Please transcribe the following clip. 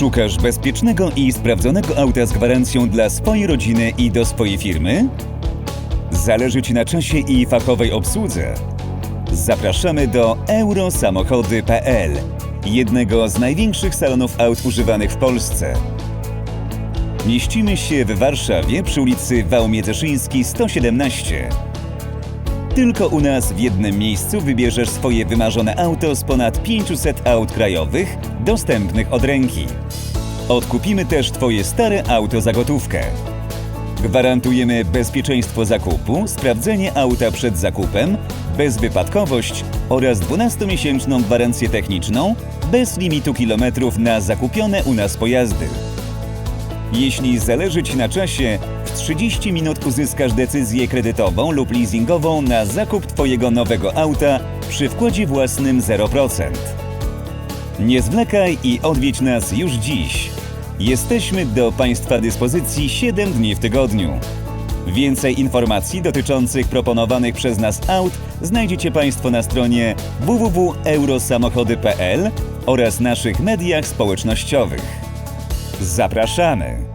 Szukasz bezpiecznego i sprawdzonego auta z gwarancją dla swojej rodziny i do swojej firmy? Zależy Ci na czasie i fachowej obsłudze? Zapraszamy do eurosamochody.pl, jednego z największych salonów aut używanych w Polsce. Mieścimy się w Warszawie przy ulicy Wałmiedzeszyński 117. Tylko u nas w jednym miejscu wybierzesz swoje wymarzone auto z ponad 500 aut krajowych dostępnych od ręki. Odkupimy też Twoje stare auto za gotówkę. Gwarantujemy bezpieczeństwo zakupu, sprawdzenie auta przed zakupem, bezwypadkowość oraz 12-miesięczną gwarancję techniczną bez limitu kilometrów na zakupione u nas pojazdy. Jeśli zależy Ci na czasie, w 30 minut uzyskasz decyzję kredytową lub leasingową na zakup Twojego nowego auta przy wkładzie własnym 0%. Nie zwlekaj i odwiedź nas już dziś. Jesteśmy do Państwa dyspozycji 7 dni w tygodniu. Więcej informacji dotyczących proponowanych przez nas aut znajdziecie Państwo na stronie www.eurosamochody.pl oraz naszych mediach społecznościowych. Zapraszamy!